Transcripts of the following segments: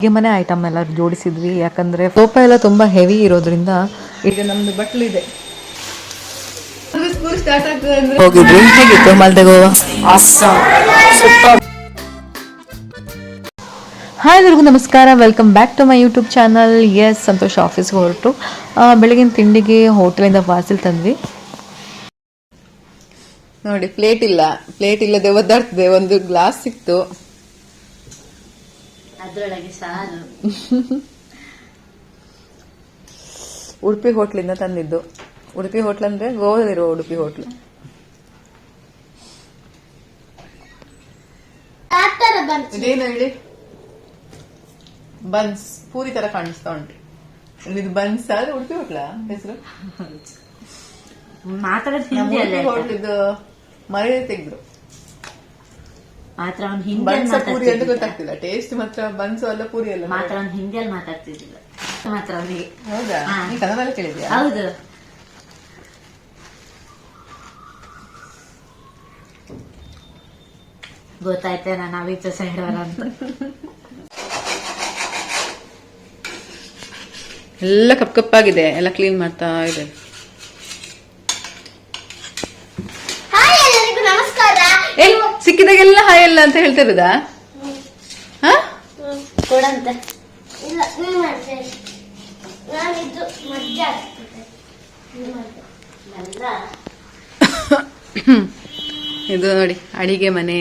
ಅಡುಗೆ ಮನೆ ಐಟಮ್ ಎಲ್ಲ ಜೋಡಿಸಿದ್ವಿ ಯಾಕಂದ್ರೆ ಸೋಫಾ ಎಲ್ಲ ತುಂಬಾ ಹೆವಿ ಇರೋದ್ರಿಂದ ಈಗ ನಮ್ಮದು ಬಟ್ಲು ಇದೆ ಸ್ಟಾರ್ಟ್ ಆಗ್ತದೆ ಅಂದ್ರೆ ಹೋಗಿದ್ವಿ ಹೇಗಿತ್ತು ಮಾಲ್ದೆ ಗೋವಾ ಹಾಯ್ ಎಲ್ರಿಗೂ ನಮಸ್ಕಾರ welcome back to my YouTube channel S Santosh ಆಫೀಸ್ಗೆ ಹೊರಟು. ಬೆಳಗಿನ ತಿಂಡಿಗೆ ಹೋಟೆಲಿಂದ ಪಾರ್ಸೆಲ್ ತಂದ್ವಿ. ನೋಡಿ ಪ್ಲೇಟ್ ಇಲ್ಲ. ಪ್ಲೇಟ್ ಇಲ್ಲದೆ ಒದ್ದಾಡ್ತಿದೆ. ಒಂದು ಗ್ಲಾಸ್ ಸಿಕ್ತು. ಅದ್ರೊಳಗೆ ಸಾರು. ಉಡುಪಿ ಹೋಟ್ಲಿಂದ ತಂದಿದ್ದು. ಉಡುಪಿ ಹೋಟ್ಲ್ ಅಂದ್ರೆ ಗೋವಾದಲ್ಲಿರುವ ಉಡುಪಿ ಹೋಟ್ಲ್. ಇದೇನು ಹೇಳಿ? ಬನ್ಸ್. ಪೂರಿ ತರ ಕಾಣಿಸ್ತಾ ಉಂಟು. ಇದು ಬನ್ಸ್ ಆದ್ರೆ ಉಡುಪಿ ಹೋಟ್ಲ? ಹೆಸರು? ಮಾತಾಡೋದು ಹೋಟ್ಲಿದ್ದು ಮರ್ಯಾದೆ ತೆಗೆದ್ರು. ಮಾತ್ರ ಅವ್ನು ಹಿಂಗೆ ಬನ್ಸ ಪೂರಿ ಅಂತ ಗೊತ್ತಾಗ್ತಿಲ್ಲ. ಟೇಸ್ಟ್ ಮಾತ್ರ ಬನ್ಸು ಅಲ್ಲ ಪೂರಿ ಅಲ್ಲ. ಮಾತ್ರ ಅವ್ನು ಹಿಂದಿಯಲ್ಲಿ ಮಾತಾಡ್ತಿದ್ದಿಲ್ಲ. ಮಾತ್ರ ಅವನಿಗೆ ಹೌದಾ? ಹಾ. ನೀ ಕನ್ನಡ ಕೇಳಿದ್ಯಾ? ಹೌದು. ಗೊತ್ತಾಯ್ತೇನ ನಾವೀಚ ಸೈಡವರ ಅಂತ. ಎಲ್ಲ ಕಪ್ ಕಪ್ಪಾಗಿದೆ. ಎಲ್ಲ ಕ್ಲೀನ್ ಮಾಡ್ತಾ ಇದೆ ಹಾಯ್ ಎಲ್ಲರಿಗೂ ನಮಸ್ಕಾರ. ಏ ಸಿಕ್ಕಿದಾಗೆಲ್ಲ ಹಾಯ್ ಅಲ್ಲ ಅಂತ ಹೇಳ್ತಿರೋದ? ಹಾ? ಕೊಡಂತೆ. ಇಲ್ಲ ನೀನ್ ಮಾಡ್ತೇನೆ ನಾನಿದ್ದು ಮಜ್ಜಾ ಆಗ್ತದೆ. ನೀನ್ ಮಾಡ್ತೆ. ಎಲ್ಲ. ಇದು ನೋಡಿ ಅಡಿಗೆ ಮನೆ.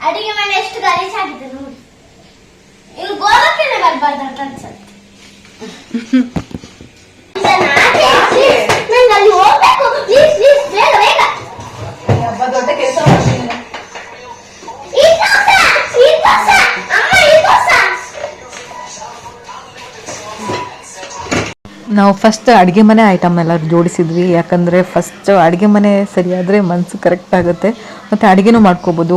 ಅಡಿಗೆ ಮನೆ ಎಷ್ಟು ಗಲೀಜಾಗಿದೆ ನೋಡಿ. ಇನ್ನು ಗೋವಾಕ್ಕೆ ಬರ್ಬಾರ್ದು ಅಂತ ಅನ್ಸುತ್ತೆ. ನಾವು ಫಸ್ಟ್ ಅಡುಗೆ ಮನೆ ಐಟಮ್ ಎಲ್ಲ ಜೋಡಿಸಿದ್ವಿ. ಯಾಕಂದರೆ ಫಸ್ಟ್ ಅಡುಗೆ ಮನೆ ಸರಿಯಾದರೆ ಮನಸ್ಸು ಕರೆಕ್ಟ್ ಆಗುತ್ತೆ. ಮತ್ತು ಅಡುಗೆನೂ ಮಾಡ್ಕೋಬೋದು.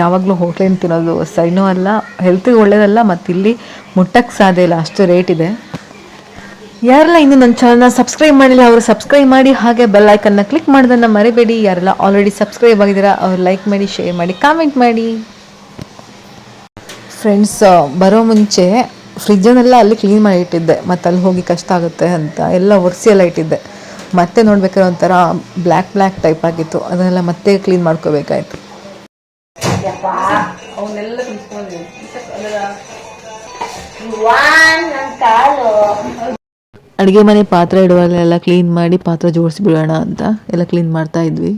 ಯಾವಾಗಲೂ ಹೋಟ್ಲಿಂದ ತಿನ್ನೋದು ಸೈನೂ ಅಲ್ಲ ಹೆಲ್ತಿಗೆ ಒಳ್ಳೇದಲ್ಲ, ಮತ್ತು ಇಲ್ಲಿ ಮುಟ್ಟಕ್ಕೆ ಸಾಧ್ಯ ಇಲ್ಲ. ಅಷ್ಟು ರೇಟ್ ಇದೆ. ಯಾರೆಲ್ಲ ಇನ್ನೂ ನನ್ನ ಚಾನಲ್ನ ಸಬ್ಸ್ಕ್ರೈಬ್ ಮಾಡಿಲ್ಲ, ಅವರು ಸಬ್ಸ್ಕ್ರೈಬ್ ಮಾಡಿ, ಹಾಗೆ ಬೆಲ್ ಐಕನ್ನ ಕ್ಲಿಕ್ ಮಾಡೋದನ್ನು ಮರಿಬೇಡಿ. ಯಾರೆಲ್ಲ ಆಲ್ರೆಡಿ ಸಬ್ಸ್ಕ್ರೈಬ್ ಆಗಿದ್ದೀರಾ, ಅವ್ರು ಲೈಕ್ ಮಾಡಿ ಶೇರ್ ಮಾಡಿ ಕಾಮೆಂಟ್ ಮಾಡಿ. ಫ್ರೆಂಡ್ಸ್ ಬರೋ ಮುಂಚೆ ಫ್ರಿಜ್ಜನ್ನೆಲ್ಲ ಅಲ್ಲಿ ಕ್ಲೀನ್ ಮಾಡಿ ಇಟ್ಟಿದ್ದೆ. ಮತ್ತು ಅಲ್ಲಿ ಹೋಗಿ ಕಷ್ಟ ಆಗುತ್ತೆ ಅಂತ ಎಲ್ಲ ಒರೆಸಿ ಎಲ್ಲ ಇಟ್ಟಿದ್ದೆ. ಮತ್ತೆ ನೋಡ್ಬೇಕಾದ್ರೆ ಒಂಥರ ಬ್ಲ್ಯಾಕ್ ಬ್ಲ್ಯಾಕ್ ಟೈಪ್ ಆಗಿತ್ತು. ಅದನ್ನೆಲ್ಲ ಮತ್ತೆ ಕ್ಲೀನ್ ಮಾಡ್ಕೋಬೇಕಾಯ್ತು. ಅಡುಗೆ ಮನೆ ಪಾತ್ರೆ ಇಡುವಲ್ಲೆಲ್ಲ ಕ್ಲೀನ್ ಮಾಡಿ ಪಾತ್ರೆ ಜೋಡಿಸಿ ಬಿಡೋಣ ಅಂತ ಎಲ್ಲ ಕ್ಲೀನ್ ಮಾಡ್ತಾ ಇದ್ವಿ.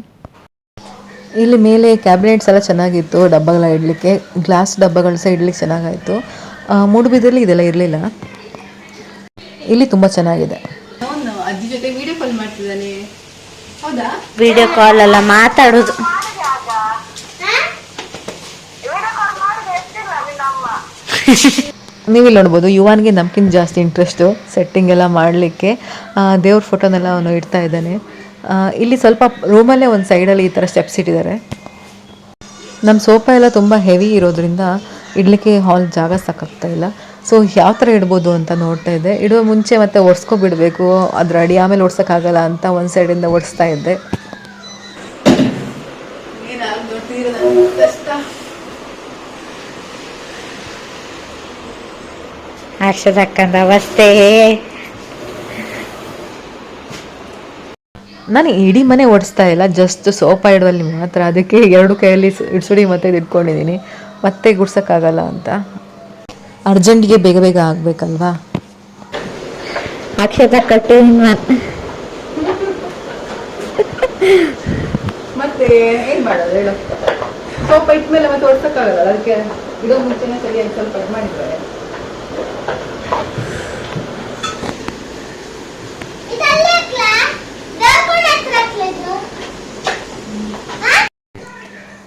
ಇಲ್ಲಿ ಮೇಲೆ ಕ್ಯಾಬಿನೆಟ್ಸ್ ಎಲ್ಲ ಚೆನ್ನಾಗಿತ್ತು ಡಬ್ಬಗಳ ಇಡಲಿಕ್ಕೆ. ಗ್ಲಾಸ್ ಡಬ್ಬಗಳು ಸಹ ಇಡ್ಲಿಕ್ಕೆ ಚೆನ್ನಾಗಾಯಿತು. ಮೂಡುಬಿದ್ರಲ್ಲಿ ಇದೆಲ್ಲ ಇರಲಿಲ್ಲ. ಇಲ್ಲಿ ತುಂಬ ಚೆನ್ನಾಗಿದೆ. ಅಜ್ಜಿ ಜೊತೆ ವಿಡಿಯೋ ಕಾಲ್ ಮಾಡ್ತಿದ್ದಾನೆ. ಹೌದಾ? ವಿಡಿಯೋ ಕಾಲ್ ಎಲ್ಲ ಮಾತಾಡೋದು. ನೀವಿಲ್ಲಿ ನೋಡ್ಬೋದು ಯುವನ್ಗೆ ನಮ್ಗಿಂತ ಜಾಸ್ತಿ ಇಂಟ್ರೆಸ್ಟು ಸೆಟ್ಟಿಂಗ್ ಎಲ್ಲ ಮಾಡಲಿಕ್ಕೆ ದೇವ್ರ ಫೋಟೋನೆಲ್ಲ ಅವನು ಇಡ್ತಾ ಇದ್ದಾನೆ. ಇಲ್ಲಿ ಸ್ವಲ್ಪ ರೂಮಲ್ಲೇ ಒಂದು ಸೈಡಲ್ಲಿ ಈ ಥರ ಸ್ಟೆಪ್ಸ್ ಇಟ್ಟಿದ್ದಾರೆ. ನಮ್ಮ ಸೋಫಾ ಎಲ್ಲ ತುಂಬ ಹೆವಿ ಇರೋದ್ರಿಂದ ಇಡಲಿಕ್ಕೆ ಹಾಲ್ ಜಾಗ ಸಾಕಾಗ್ತಾ ಇಲ್ಲ. ಸೊ ಯಾವ ಥರ ಇಡ್ಬೋದು ಅಂತ ನೋಡ್ತಾ ಇದ್ದೆ. ಇಡುವ ಮುಂಚೆ ಮತ್ತೆ ಒರೆಸ್ಕೊಬಿಡ್ಬೇಕು ಅದ್ರ ಅಡಿ ಆಮೇಲೆ ಒಡ್ಸೋಕ್ಕಾಗಲ್ಲ ಅಂತ ಒಂದು ಸೈಡಿಂದ ಒಡಿಸ್ತಾ ಇದ್ದೆ. ಅವಸ್ಥೆ. ನಾನು ಇಡೀ ಮನೆ ಓಡಿಸ್ತಾ ಇಲ್ಲ. ಜಸ್ಟ್ ಸೋಫಾ ಇಡುವಲ್ಲಿ ಮಾತ್ರ. ಅದಕ್ಕೆ ಎರಡು ಕೈಯಲ್ಲಿ ಇಡ್ಸುಡಿ ಮತ್ತೆ ಇಟ್ಕೊಂಡಿದ್ದೀನಿ ಮತ್ತೆ ಗುಡ್ಸೋಕ್ಕಾಗಲ್ಲ ಅಂತ. ಅರ್ಜೆಂಟ್ಗೆ ಬೇಗ ಬೇಗ ಆಗಬೇಕಲ್ವಾ? ಅಕ್ಷತ ಕಟ್ಟು ಮತ್ತೆ ಏನು ಮಾಡೋದು ಹೇಳು. ಸೋಫಾ ಇಟ್ಟ ಮೇಲೆ ಮತ್ತೆ ಓಡಿಸೋಕ್ಕಾಗಲ್ಲ ಅದಕ್ಕೆ ಇದೋ ಮುಂಚೆನೇ ಸರಿಯಾಗಿ ಸ್ವಲ್ಪ ಇದು ಮಾಡಿದ್ದಾರೆ ಇದಲ್ಲೇ ಹಾಕ್ಲಾ? ದೇವ್ರ್ಕೊಂಡ್ ಹತ್ರ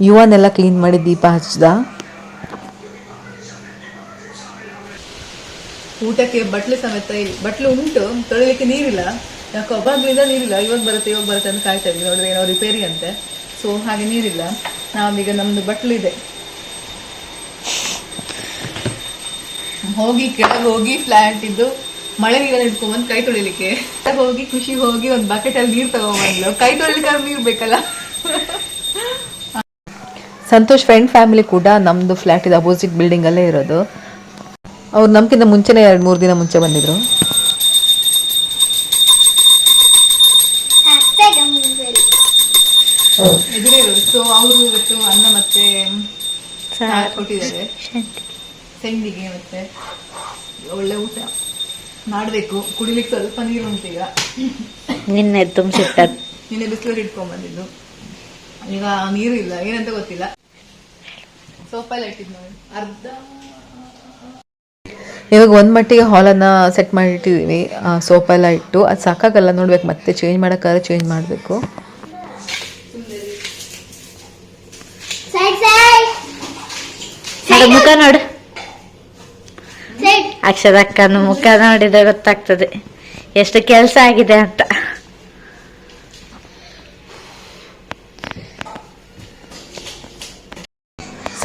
ಯುವನೆಲ್ಲ ಕ್ಲೀನ್ ಮಾಡಿ ದೀಪ ಹಚ್ಚಿದ ಊಟಕ್ಕೆ ಬಟ್ಲು ಸಮೇತ ಬಟ್ಲು ಉಂಟು ತೊಳಿಲಿಕ್ಕೆ ನೀರಿಲ್ಲ. ಯಾಕೆ ಅವಾಗ್ಲಿಂದ ನೀರಿಲ್ಲ. ಇವಾಗ ಬರುತ್ತೆ ಇವಾಗ ಬರುತ್ತೆ ಅಂತ ಕಾಯ್ತಾ ಇದ್ವಿ ನೋಡಿದ್ರೆ ಏನೋ ರಿಪೇರಿ ಅಂತೆ. ಸೊ ಹಾಗೆ ನೀರಿಲ್ಲ. ನಾವೀಗ ನಮ್ದು ಬಟ್ಲು ಇದೆ ಹೋಗಿ ಕೆಳಗೆ ಹೋಗಿ ಫ್ಲಾಟ್ ಇದ್ದು ಮಳೆ ನೀರನ್ನು ಇಟ್ಕೊಂಡ್ಬಂದು ಕೈ ತೊಳಿಲಿಕ್ಕೆ ಹೋಗಿ ಖುಷಿ ಹೋಗಿ ಒಂದು ಬಕೆಟ್ ಅಲ್ಲಿ ನೀರು ತಗೊಂಡ್ಬಂದ್ಲು ಕೈ ತೊಳಿಲಿಕ್ಕೆ ನೀರು ಬೇಕಲ್ಲ? ಸಂತೋಷ್ ಫ್ರೆಂಡ್ ಫ್ಯಾಮಿಲಿ ಕೂಡ ನಮ್ದು ಫ್ಲಾಟ್ ಇದೆ ಅಪೋಸಿಟ್ ಬಿಲ್ಡಿಂಗಲ್ಲೇ ಇರೋದು. ಅವ್ರು ನಮ್ಕಿಂತ ಮುಂಚೆನೇ ಎರಡು ಮೂರು ದಿನ ಮುಂಚೆ ಬಂದಿದ್ರು. ಸೊ ಅವರು ಇವತ್ತು ಅನ್ನ ಮತ್ತೆ ಕೊಟ್ಟಿದ್ದಾರೆ. ಸಂಡಿಗೆ ಮತ್ತೆ ಒಳ್ಳೆ ಊಟ. ಮಾಡಬೇಕು ಕುಡಿಲಿಕ್ಕೆ ಸ್ವಲ್ಪ ನೀರು ಉಂಟೀಗ ನಿನ್ನೆ ತುಂಬಿಸಿಟ್ಟದ್ ನಿನ್ನೆ ಬಿಸಿಲಲ್ಲಿ ಇಟ್ಕೊಂಡ್ ಬಂದಿದ್ದು. ಈಗ ನೀರು ಇಲ್ಲ ಏನಂತ ಗೊತ್ತಿಲ್ಲ. ಸೋಪಲ್ಲಿ ಇಟ್ಟಿದ್ದು ನೋಡಿ. ಅರ್ಧ ಇವಾಗ ಒಂದ್ ಮಟ್ಟಿಗೆ ಹಾಲನ್ನ ಸೆಟ್ ಮಾಡಿಟ್ಟಿದ್ದೀವಿ ಸೋಪೆಲ್ಲ ಇಟ್ಟು ಅದು ಸಾಕಾಗಲ್ಲ ನೋಡ್ಬೇಕು ಮತ್ತೆ ಚೇಂಜ್ ಮಾಡೋಕ್ಕಾದ್ರೆ ಚೇಂಜ್ ಮಾಡಬೇಕು. ಅಕ್ಷರ ಅಕ್ಕ ನೋಡು ಮುಖ ನೋಡು. ಅಕ್ಷರ ಅಕ್ಷದ ಅಕ್ಕನ ಮುಖ ನೋಡಿದ್ರೆ ಗೊತ್ತಾಗ್ತದೆ. ಎಷ್ಟು ಕೆಲಸ ಆಗಿದೆ ಅಂತ.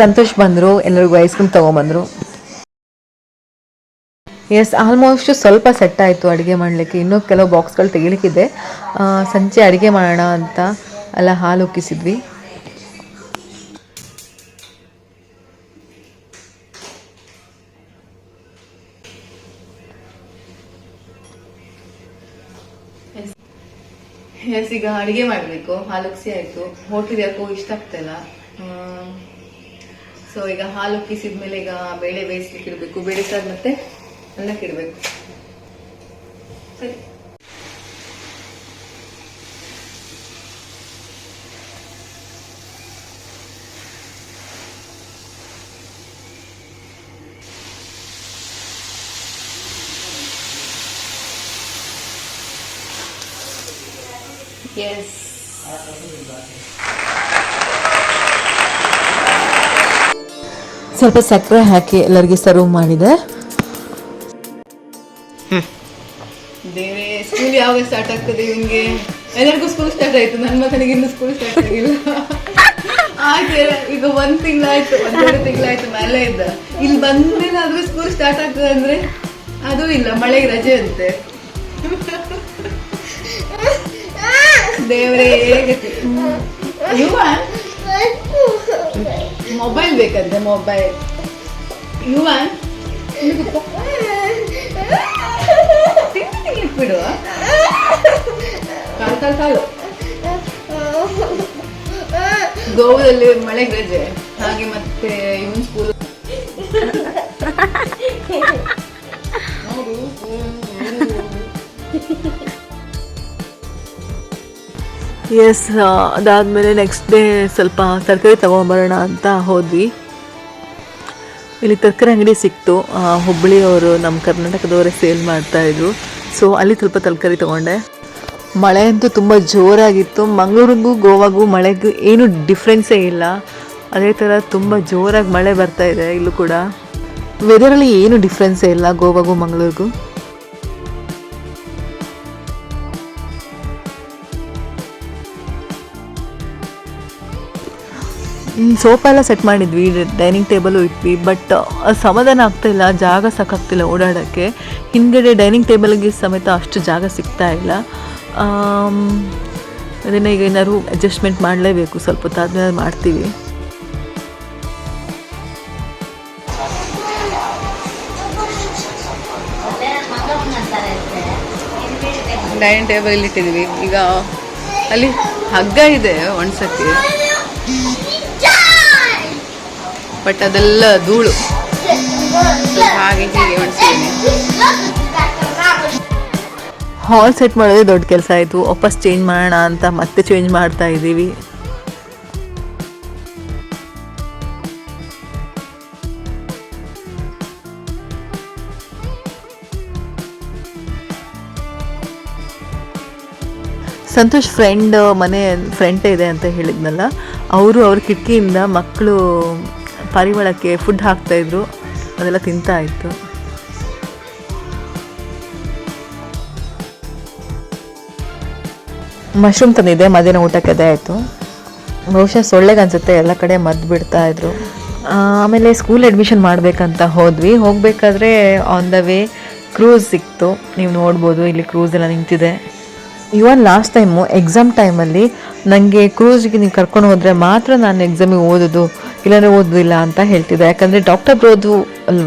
ಸಂತೋಷ್ ಬಂದರು ಎಲ್ಲರಿಗೂ ಐಸ್ ಕ್ರೀಮ್ ತೊಗೊಂಬಂದರು. ಎಸ್ ಆಲ್ಮೋಸ್ಟ್ ಸ್ವಲ್ಪ ಸೆಟ್ ಆಯಿತು ಅಡುಗೆ ಮಾಡಲಿಕ್ಕೆ. ಇನ್ನೂ ಕೆಲವು ಬಾಕ್ಸ್ಗಳು ತೆಗಿಲಿಕ್ಕಿದೆ. ಸಂಜೆ ಅಡುಗೆ ಮಾಡೋಣ ಅಂತ ಎಲ್ಲ ಹಾಲು ಉಕ್ಕಿಸಿದ್ವಿ. ಎಸ್ ಈಗ ಅಡುಗೆ ಮಾಡಬೇಕು. ಹಾಲು ಉಕ್ಸಿ ಆಯಿತು. ಹೋಟೆಲ್ ಯಾಕೋ ಇಷ್ಟ ಆಗ್ತಾಯಿಲ್ಲ ಸೊ ಈಗ ಹಾಲು ಉಕ್ಕಿಸಿದ್ಮೇಲೆ ಈಗ ಬೇಳೆ ಬೇಯಿಸ್ಲಿಕ್ಕೆ ಇರಬೇಕು ಬೇಳೆ ಸಾರು ಮತ್ತೆ? ಅನ್ನಕ್ಕೆ ಇಡಬೇಕು. ಸರಿ. ಎಸ್ ಸ್ವಲ್ಪ ಸಕ್ಕರೆ ಹಾಕಿ ಎಲ್ಲರಿಗೆ ಸರ್ವ್ ಮಾಡಿದೆ. ದೇವರೇ ಸ್ಕೂಲ್ ಯಾವಾಗ ಸ್ಟಾರ್ಟ್ ಆಗ್ತದೆ ಇವನ್ಗೆ ಎಲ್ಲರಿಗೂ ಸ್ಕೂಲ್ ಸ್ಟಾರ್ಟ್ ಆಯ್ತು. ನನ್ನ ಮಗನಿಗೆ ಇನ್ನು ಸ್ಕೂಲ್ ಸ್ಟಾರ್ಟ್ ಆಗಿಲ್ಲ. ಹಾಗೆ ಈಗ ಒಂದ್ ತಿಂಗಳಾಯ್ತು ಒಂದೆರಡು ತಿಂಗಳಾಯ್ತು ಮೇಲೆ ಇದ್ದ ಇಲ್ಲಿ ಬಂದ್ಮೇಲೆ ಆದ್ರೂ ಸ್ಕೂಲ್ ಸ್ಟಾರ್ಟ್ ಆಗ್ತದೆ ಅಂದ್ರೆ ಅದು ಇಲ್ಲ ಮಳೆಗೆ ರಜೆ ಅಂತೆ. ದೇವರೇ ಗತಿ ಇವ ಮೊಬೈಲ್ ಬೇಕಂತೆ ಮೊಬೈಲ್ ಇವ ಬಿಡು. ಕಾಲು ಕಾಲು ಕಾಲು. ಗೋವಾದಲ್ಲಿ ಮಳೆಗೆ ರಜೆ ಹಾಗೆ ಮತ್ತೆ ಇವನ್ ಸ್ಕೂಲ್ ಎಸ್ ಅದಾದಮೇಲೆ ನೆಕ್ಸ್ಟ್ ಡೇ ಸ್ವಲ್ಪ ತರಕಾರಿ ತೊಗೊಂಬರೋಣ ಅಂತ ಹೋದ್ವಿ. ಇಲ್ಲಿ ತರಕಾರಿ ಅಂಗಡಿ ಸಿಕ್ತು. ಹುಬ್ಬಳ್ಳಿಯವರು ನಮ್ಮ ಕರ್ನಾಟಕದವರೇ ಸೇಲ್ ಮಾಡ್ತಾಯಿದ್ರು ಸೊ ಅಲ್ಲಿ ಸ್ವಲ್ಪ ತರಕಾರಿ ತೊಗೊಂಡೆ. ಮಳೆ ಅಂತೂ ತುಂಬ ಜೋರಾಗಿತ್ತು. ಮಂಗಳೂರಿಗೂ ಗೋವಾಗೂ ಮಳೆಗೂ ಏನು ಡಿಫ್ರೆನ್ಸೇ ಇಲ್ಲ. ಅದೇ ಥರ ತುಂಬ ಜೋರಾಗಿ ಮಳೆ ಬರ್ತಾ ಇದೆ ಇಲ್ಲೂ ಕೂಡ. ವೆದರಲ್ಲಿ ಏನು ಡಿಫ್ರೆನ್ಸೇ ಇಲ್ಲ ಗೋವಾಗೂ ಮಂಗಳೂರಿಗೂ? ಸೋಫಾ ಎಲ್ಲ ಸೆಟ್ ಮಾಡಿದ್ವಿ ಡೈನಿಂಗ್ ಟೇಬಲು ಇಟ್ವಿ ಬಟ್ ಸಮಾಧಾನ ಆಗ್ತಾಯಿಲ್ಲ ಜಾಗ ಸಾಕಾಗ್ತಿಲ್ಲ ಓಡಾಡೋಕ್ಕೆ. ಹಿಂದ್ಗಡೆ ಡೈನಿಂಗ್ ಟೇಬಲ್ಗೆ ಸಮೇತ ಅಷ್ಟು ಜಾಗ ಸಿಗ್ತಾ ಇಲ್ಲ. ಅದನ್ನು ಅದನ್ನ ಈಗ ಏನಾದ್ರು ಅಡ್ಜಸ್ಟ್ಮೆಂಟ್ ಮಾಡಲೇಬೇಕು, ಸ್ವಲ್ಪ ಹೊತ್ತಾದ್ಮೇಲೆ ಮಾಡ್ತೀವಿ. ಡೈನಿಂಗ್ ಟೇಬಲ್ ಇಟ್ಟಿದ್ದೀವಿ ಈಗ ಅಲ್ಲಿ ಹಗ್ಗ ಇದೆ ಒಣಸಕ್ಕೆ ಬಟ್ ಅದೆಲ್ಲ ಧೂಳು. ಹಾಗೆ ಹೀಗೆ ಹಾಲ್ ಸೆಟ್ ಮಾಡೋದೇ ದೊಡ್ಡ ಕೆಲಸ ಆಯಿತು. ವಾಪಸ್ ಚೇಂಜ್ ಮಾಡೋಣ ಅಂತ ಮತ್ತೆ ಚೇಂಜ್ ಮಾಡ್ತಾ ಇದ್ದೀವಿ. ಸಂತೋಷ್ ಫ್ರೆಂಡ್ ಮನೆ ಫ್ರೆಂಟ್ ಇದೆ ಅಂತ ಹೇಳಿದ್ನಲ್ಲ. ಅವರು ಅವ್ರ ಕಿಟಕಿಯಿಂದ ಮಕ್ಕಳು ಪಾರಿವಾಳಕ್ಕೆ ಫುಡ್ ಹಾಕ್ತಾಯಿದ್ರು ಅದೆಲ್ಲ ತಿಂತಾ ಇತ್ತು. ಮಶ್ರೂಮ್ ತಂದಿದ್ದೆ, ಮಧ್ಯಾಹ್ನ ಊಟಕ್ಕೆ ಅದೇ ಆಯಿತು. ಬಹುಶಃ ಸೊಳ್ಳೆಗೆ ಅನ್ಸುತ್ತೆ, ಎಲ್ಲ ಕಡೆ ಮದ್ದು ಬಿಡ್ತಾ ಇದ್ರು. ಆಮೇಲೆ ಸ್ಕೂಲ್ ಅಡ್ಮಿಷನ್ ಮಾಡಬೇಕಂತ ಹೋದ್ವಿ. ಹೋಗಬೇಕಾದ್ರೆ ಆನ್ ದ ವೇ ಕ್ರೂಸ್ ಸಿಕ್ತು. ನೀವು ನೋಡ್ಬೋದು, ಇಲ್ಲಿ ಕ್ರೂಸ್ ಎಲ್ಲ ನಿಂತಿದೆ. ಇವನ್ ಲಾಸ್ಟ್ ಟೈಮು ಎಕ್ಸಾಮ್ ಟೈಮಲ್ಲಿ ನನಗೆ ಕ್ರೂಸ್ಗೆ ನೀವು ಕರ್ಕೊಂಡು ಹೋದರೆ ಮಾತ್ರ ನಾನು ಎಕ್ಸಾಮಿಗೆ ಓದೋದು ಇಲ್ಲಾಂದ್ರೆ ಓದೋದಿಲ್ಲ ಅಂತ ಹೇಳ್ತಿದ್ದ. ಯಾಕಂದರೆ ಡಾಕ್ಟರ್ ಬ್ರೋದು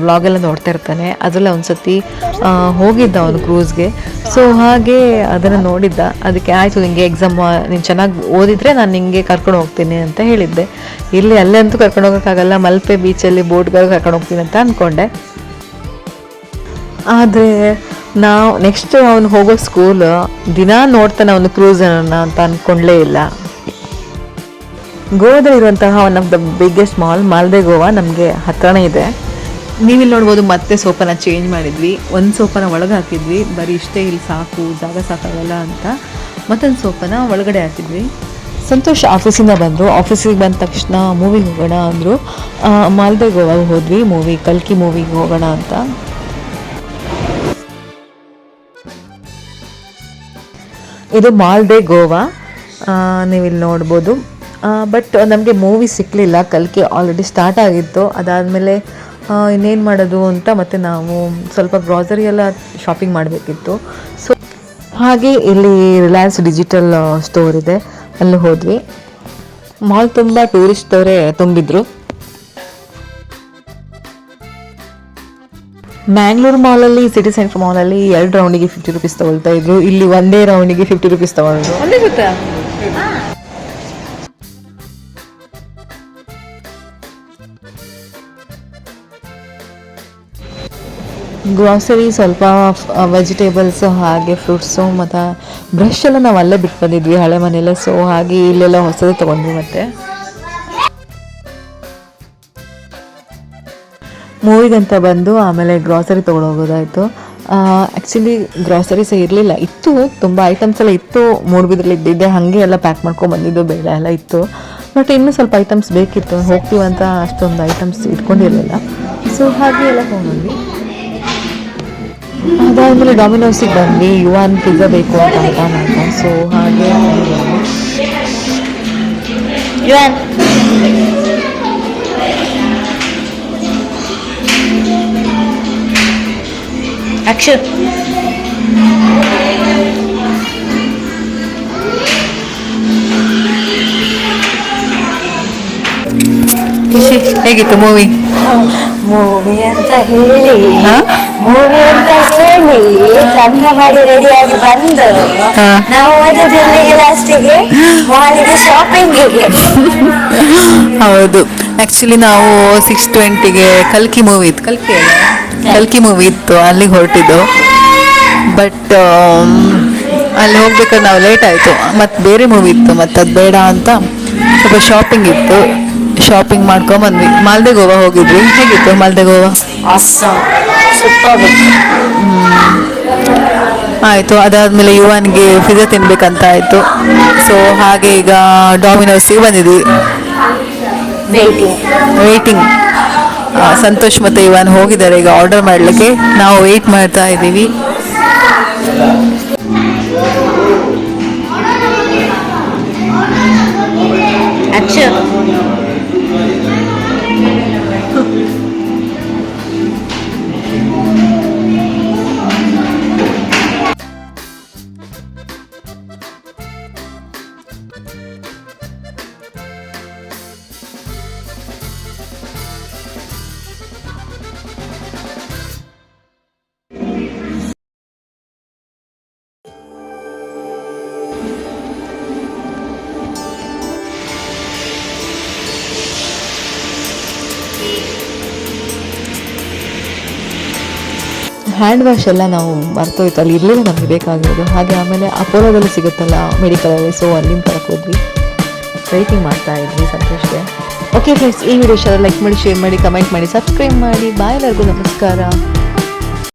ವ್ಲಾಗೆಲ್ಲ ನೋಡ್ತಾ ಇರ್ತಾನೆ. ಅದರಲ್ಲಿ ಒಂದ್ಸತಿ ಆ, ಹೋಗಿದ್ದ ಅವನು ಕ್ರೂಸ್ಗೆ ಸೊ ಹಾಗೆ ಅದನ್ನು ನೋಡಿದ್ದ. ಅದಕ್ಕೆ ಆಯಿತು ನಿಮಗೆ ಎಕ್ಸಾಮ್ ನೀನು ಚೆನ್ನಾಗಿ ಓದಿದ್ರೆ ನಾನು ನಿಂಗೆ ಕರ್ಕೊಂಡು ಹೋಗ್ತೀನಿ ಅಂತ ಹೇಳಿದ್ದೆ. ಇಲ್ಲಿ ಅಲ್ಲಂತೂ ಕರ್ಕೊಂಡು ಹೋಗೋಕ್ಕಾಗಲ್ಲ. ಮಲ್ಪೆ ಬೀಚಲ್ಲಿ ಬೋಟ್ಗಳು ಕರ್ಕೊಂಡು ಹೋಗ್ತೀನಿ ಅಂತ ಅಂದ್ಕೊಂಡೆ ಆದರೆ ನಾವು ನೆಕ್ಸ್ಟ್ ಅವನು ಹೋಗೋ ಸ್ಕೂಲ್ ದಿನ ನೋಡ್ತಾನೆ ಅವನು ಅನ್ನ ಅಂತ ಅಂದ್ಕೊಂಡ್ಲೇ ಇಲ್ಲ. ಗೋವಾದಲ್ಲಿರುವಂತಹ one of the biggest mall ಮಾಲ್ದೆ Goa ನಮಗೆ ಹತ್ರನೇ ಇದೆ. ನೀವಿಲ್ಲಿ ನೋಡ್ಬೋದು ಮತ್ತೆ ಸೋಪನ ಚೇಂಜ್ ಮಾಡಿದ್ವಿ. ಒಂದು ಸೋಫಾನ ಒಳಗೆ ಹಾಕಿದ್ವಿ. ಬರೀ ಇಷ್ಟೇ ಇಲ್ಲಿ ಸಾಕು ಜಾಗ ಸಾಕಾಗಲ್ಲ ಅಂತ. ಮತ್ತೊಂದು ಸೋಫಾನ ಒಳಗಡೆ ಹಾಕಿದ್ವಿ. ಸಂತೋಷ್ ಆಫೀಸಿಂದ ಬಂದರು. ಆಫೀಸಿಗೆ ಬಂದ ತಕ್ಷಣ ಮೂವಿಗೆ ಹೋಗೋಣ ಅಂದರು. ಮಾಲ್ದೆ ಗೋವಾಗೆ ಹೋದ್ವಿ. ಮೂವಿ ಕಲ್ಕಿ ಮೂವಿಗೆ ಹೋಗೋಣ ಅಂತ. ಇದು ಮಾಲ್ದೆ ಗೋವಾ. ನೀವಿಲ್ಲಿ ಇಲ್ಲಿ ನೋಡ್ಬೋದು. ಬಟ್ ನಮಗೆ ಮೂವಿ ಸಿಕ್ಕಲಿಲ್ಲ ಕಲಿಕೆ ಆಲ್ರೆಡಿ ಸ್ಟಾರ್ಟ್ ಆಗಿತ್ತು. ಅದಾದಮೇಲೆ ಇನ್ನೇನು ಮಾಡೋದು ಅಂತ ಮತ್ತೆ ನಾವು ಸ್ವಲ್ಪ ಗ್ರಾಸರಿ ಎಲ್ಲ ಶಾಪಿಂಗ್ ಮಾಡಬೇಕಿತ್ತು. ಸೊ ಹಾಗೆ ಇಲ್ಲಿ ರಿಲಯನ್ಸ್ ಡಿಜಿಟಲ್ ಸ್ಟೋರ್ ಇದೆ. ಅಲ್ಲಿ ಹೋದ್ವಿ. ಮಾಲ್ ತುಂಬ ಟೂರಿಸ್ಟ್ ಅವರೇ ತುಂಬಿದ್ರು. ಮ್ಯಾಂಗ್ಳೂರು ಮಾಲಲ್ಲಿ ಸಿಟಿ ಸೆಂಟರ್ ಮಾಲಲ್ಲಿ ಎರಡು ರೌಂಡಿಗೆ ಫಿಫ್ಟಿ ರುಪೀಸ್ ತಗೊಳ್ತಾ ಇದ್ರು. ಇಲ್ಲಿ ಒಂದೇ ರೌಂಡಿಗೆ ಫಿಫ್ಟಿ ರುಪೀಸ್ ತಗೊಂಡ್ರು ಗ್ರಾಸರಿ ಸ್ವಲ್ಪ ವೆಜಿಟೇಬಲ್ಸು ಹಾಗೆ ಫ್ರೂಟ್ಸು ಮತ್ತು ಬ್ರಷ್ ಎಲ್ಲ ನಾವು ಅಲ್ಲೇ ಬಿಟ್ಟು ಬಂದಿದ್ವಿ, ಹಳೆ ಮನೆಯಲ್ಲ. ಸೊ ಹಾಗೆ ಇಲ್ಲೆಲ್ಲ ಹೊಸದು ತೊಗೊಂಡ್ವಿ ಮತ್ತೆ. ಮೂವಿಗಂತ ಬಂದು ಆಮೇಲೆ ಗ್ರಾಸರಿ ತೊಗೊಂಡು ಹೋಗೋದಾಯಿತು. ಆ್ಯಕ್ಚುಲಿ ಸಹ ಇರಲಿಲ್ಲ. ಇತ್ತು, ತುಂಬ ಐಟಮ್ಸ್ ಎಲ್ಲ ಇತ್ತು. ಮೂಡುಬಿದ್ರಲ್ಲಿ ಇದ್ದಿದ್ದೆ, ಹಾಗೆ ಎಲ್ಲ ಪ್ಯಾಕ್ ಮಾಡ್ಕೊಂಡು ಬಂದಿದ್ದು ಬೇಡ ಎಲ್ಲ ಇತ್ತು. ಬಟ್ ಇನ್ನೂ ಸ್ವಲ್ಪ ಐಟಮ್ಸ್ ಬೇಕಿತ್ತು. ಹೋಗ್ತೀವಂತ ಅಷ್ಟೊಂದು ಐಟಮ್ಸ್ ಇಟ್ಕೊಂಡಿರಲಿಲ್ಲ. ಸೊ ಹಾಗೆ ಎಲ್ಲ ತೊಗೊಂಡ್ವಿ. ಅದಾದಮೇಲೆ ಡಾಮಿನೋಸಿಗೆ ಬಂದ್ವಿ ಯುವಾನ್ ಪಿಜ್ಜಾ ಬೇಕು ಅಂತ ಹಠ ಮಾಡ್ದ ಸೊ ಹಾಗೆ ಅಲ್ಲಿ ಬಂದ್ವಿ. ಯುವನ್ ಅಕ್ಷು ಖುಷಿ. ಹೇಗಿತ್ತು ಮೂವಿ ಮೂವಿ ಅಂತ ಹೇಳಿ ಮೂವಿ ಅಂತ ಹೇಳಿ ಚಂದ ಮಾಡಿ ಬಂದು ನಾವು ಲಾಸ್ಟಿಗೆ ಮಾಲಿಗೆ ಶಾಪಿಂಗಿಗೆ ಹೌದು ಆಕ್ಚುಲಿ ನಾವು ಸಿಕ್ಸ್ ಟ್ವೆಂಟಿಗೆ ಕಲ್ಕಿ ಮೂವಿ ಇತ್ತು. ಕಲ್ಕಿ? ಕಲ್ಕಿ ಮೂವಿ ಇತ್ತು, ಅಲ್ಲಿಗೆ ಹೊರಟಿದ್ದು. ಬಟ್ ಅಲ್ಲಿ ಹೋಗ್ಬೇಕಾದ್ರೆ ನಾವು ಲೇಟ್ ಆಯಿತು. ಮತ್ತು ಬೇರೆ ಮೂವಿ ಇತ್ತು ಮತ್ತು ಅದು ಬೇಡ ಅಂತ. ಸ್ವಲ್ಪ ಶಾಪಿಂಗ್ ಇತ್ತು. ಶಾಪಿಂಗ್ ಮಾಡ್ಕೊಂಬಂದ್ವಿ. ಮಾಲ್ದೆ ಗೋವಾ ಹೋಗಿದ್ವಿ. ಹೇಗಿತ್ತು ಮಾಲ್ದೆ ಗೋವಾ ಆಯಿತು ಅದಾದಮೇಲೆ ಯುವನ್ಗೆ ಪಿಜ್ಜಾ ತಿನ್ಬೇಕಂತ ಆಯಿತು ಸೊ ಹಾಗೆ ಈಗ ಡಾಮಿನೋಸಿಗೆ ಬಂದಿದ್ವಿ. ವೇಟಿಂಗ್ ವೇಟಿಂಗ್ ಸಂತೋಷ್ ಮತ್ತು ಇವನ್ ಹೋಗಿದ್ದಾರೆ. ಈಗ ಆರ್ಡರ್ ಮಾಡಲಿಕ್ಕೆ. ನಾವು ವೇಟ್ ಮಾಡ್ತಾ ಇದ್ದೀವಿ. ಹ್ಯಾಂಡ್ ವಾಶ್ ಎಲ್ಲ ನಾವು ಮರ್ತೋಯ್ತು. ಅಲ್ಲಿ ಇರಲಿಲ್ಲ ನಮಗೆ ಬೇಕಾಗಿರೋದು. ಹಾಗೆ ಆಮೇಲೆ ಅಪೋಲೋದಲ್ಲಿ ಸಿಗುತ್ತಲ್ಲ ಮೆಡಿಕಲಲ್ಲಿ ಸೊ ಅಲ್ಲಿಂದ ತರಕ್ಕೆ ಹೋದ್ವಿ. ವೆಯ್ಟಿಂಗ್ ಮಾಡ್ತಾ ಇದ್ವಿ ಸಂತೋಷ್ಗೆ ಓಕೆ ಫ್ರೆಂಡ್ಸ್ ಈ ವಿಡಿಯೋ ಇಷ್ಟ ಲೈಕ್ ಮಾಡಿ ಶೇರ್ ಮಾಡಿ ಕಮೆಂಟ್ ಮಾಡಿ ಸಬ್ಸ್ಕ್ರೈಬ್ ಮಾಡಿ. ಬಾಯ್ ಎಲ್ಲರಿಗೂ ನಮಸ್ಕಾರ.